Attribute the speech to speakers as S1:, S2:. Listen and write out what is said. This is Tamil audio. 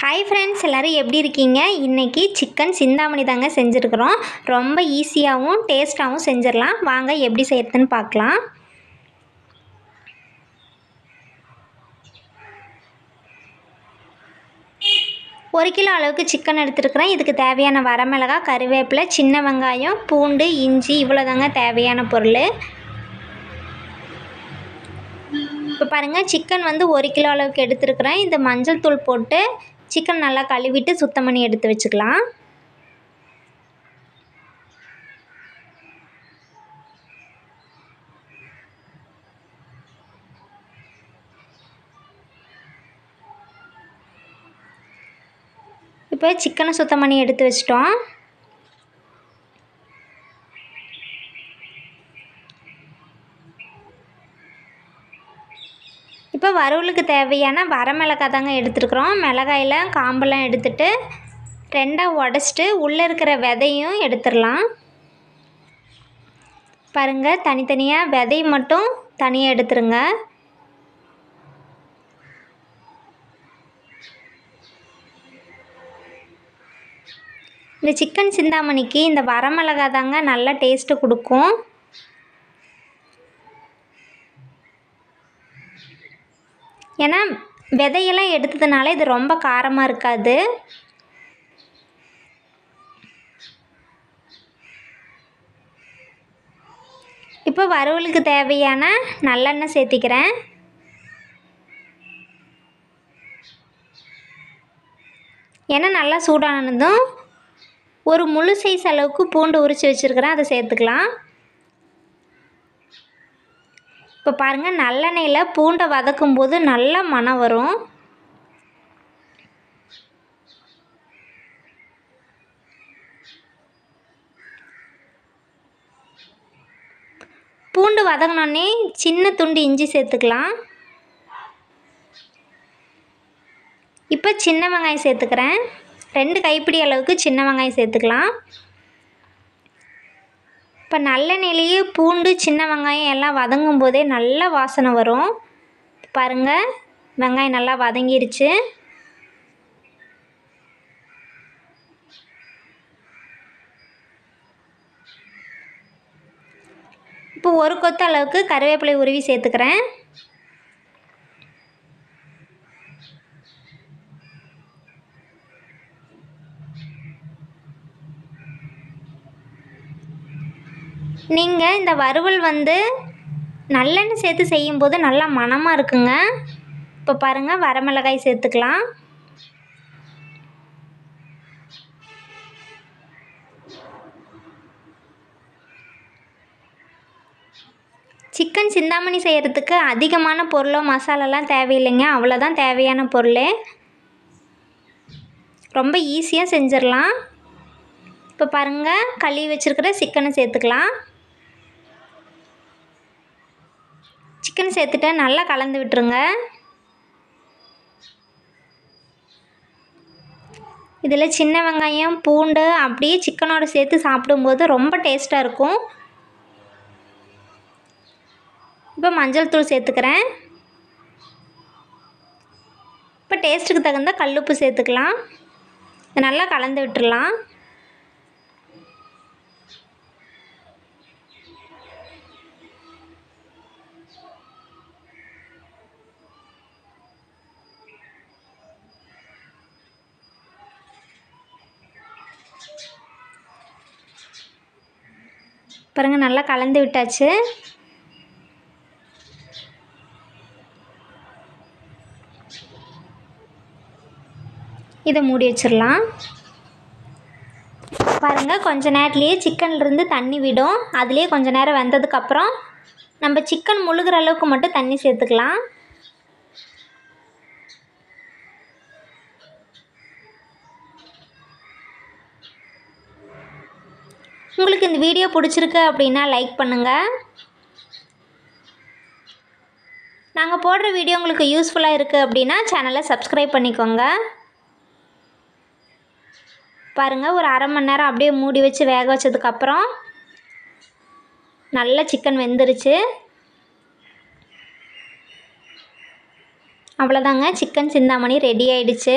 S1: ஹாய் ஃப்ரெண்ட்ஸ் எல்லோரும் எப்படி இருக்கீங்க? இன்றைக்கி சிக்கன் சிந்தாமணி தாங்க செஞ்சுருக்குறோம். ரொம்ப ஈஸியாகவும் டேஸ்ட்டாகவும் செஞ்சிடலாம். வாங்க எப்படி செய்கிறதுன்னு பார்க்கலாம். ஒரு கிலோ அளவுக்கு சிக்கன் எடுத்துருக்குறேன். இதுக்கு தேவையான வரமிளகாய் கருவேப்பிலை சின்ன வெங்காயம் பூண்டு இஞ்சி இவ்வளோ தாங்க தேவையான பொருள். இப்போ பாருங்கள் சிக்கன் வந்து ஒரு கிலோ அளவுக்கு எடுத்துருக்குறேன். இந்த மஞ்சள் தூள் போட்டு சிக்கன் நல்லா கழுவிட்டு சுத்தம் பண்ணி எடுத்து வச்சுக்கலாம். இப்போ சிக்கனை சுத்தம் பண்ணி எடுத்து வச்சிட்டோம். இப்போ வறுவலுக்கு தேவையான வரமிளகாய் தாங்க எடுத்துருக்குறோம். மிளகாயில் காம்பெல்லாம் எடுத்துட்டு ரெண்டாக உடச்சிட்டு உள்ளே இருக்கிற விதையும் எடுத்துடலாம். பாருங்கள் தனித்தனியாக விதை மட்டும் தனியாக எடுத்துருங்க. இந்த சிக்கன் சிந்தாமணிக்கு இந்த வரமிளகா தாங்க நல்லா டேஸ்ட்டு கொடுக்கும். ஏன்னா விதையெல்லாம் எடுத்ததுனால இது ரொம்ப காரமாக இருக்காது. இப்போ வறுவலுக்கு தேவையான நல்லெண்ணெய் சேர்த்திக்கிறேன். ஏன்னா நல்லா சூடானதும் ஒரு முழு சைஸ் அளவுக்கு பூண்டு உரித்து வச்சுருக்கிறேன். அதை சேர்த்துக்கலாம். இப்போ பாருங்கள் நல்லெண்ணெயில் பூண்டை வதக்கும் போது நல்ல மனம் வரும். பூண்டு வதங்கினோடனே சின்ன துண்டு இஞ்சி சேர்த்துக்கலாம். இப்போ சின்ன வெங்காயம் சேர்த்துக்கிறேன். ரெண்டு கைப்பிடி அளவுக்கு சின்ன வெங்காயம் சேர்த்துக்கலாம். இப்போ நல்லெண்ணெயிலேயே பூண்டு சின்ன வெங்காயம் எல்லாம் வதங்கும் போதே நல்ல வாசனை வரும். பாருங்கள் வெங்காயம் நல்லா வதங்கிருச்சு. இப்போ ஒரு கொத்த அளவுக்கு கருவேப்பிலை உருவி சேர்த்துக்கிறேன். நீங்கள் இந்த வறுவல் வந்து நல்லெண்ணெய் சேர்த்து செய்யும்போது நல்லா மணமாக இருக்குங்க. இப்போ பாருங்கள் வரமிளகாய் சேர்த்துக்கலாம். சிக்கன் சிந்தாமணி செய்கிறதுக்கு அதிகமான பொருளோ மசாலாலாம் தேவையில்லைங்க. அவ்வளோதான் தேவையான பொருள். ரொம்ப ஈஸியாக செஞ்சிடலாம். இப்போ பாருங்கள் கழுவி வச்சுருக்கிற சிக்கனை சேர்த்துக்கலாம். சிக்கன் சேர்த்துட்டு நல்லா கலந்து விட்டுருங்க. இதில் சின்ன வெங்காயம் பூண்டு அப்படியே சிக்கனோடு சேர்த்து சாப்பிடும்போது ரொம்ப டேஸ்ட்டாக இருக்கும். இப்போ மஞ்சள் தூள் சேர்த்துக்கிறேன். இப்போ டேஸ்ட்டுக்கு தகுந்த கல்லுப்பு சேர்த்துக்கலாம். நல்லா கலந்து விட்டுடலாம் பாருங்கள் நல்லா கலந்து விட்டாச்சு. இதை மூடி வச்சிடலாம். பாருங்கள் கொஞ்ச நேரத்துலேயே சிக்கன்லேருந்து தண்ணி விடும். அதுலேயே கொஞ்ச நேரம் வெந்ததுக்கப்புறம் நம்ம சிக்கன் முழுகிற அளவுக்கு மட்டும் தண்ணி சேர்த்துக்கலாம். உங்களுக்கு இந்த வீடியோ பிடிச்சிருக்கு அப்படின்னா லைக் பண்ணுங்கள் நாங்கள் போடுற வீடியோ உங்களுக்கு யூஸ்ஃபுல்லாக இருக்குது அப்படின்னா சேனலை சப்ஸ்கிரைப் பண்ணிக்கோங்க. பாருங்கள் ஒரு அரை மணி நேரம் அப்படியே மூடி வச்சு வேக வச்சதுக்கப்புறம் நல்ல சிக்கன் வெந்துருச்சு. அவ்வளோதாங்க சிக்கன் சிந்தாமணி ரெடி ஆயிடுச்சு.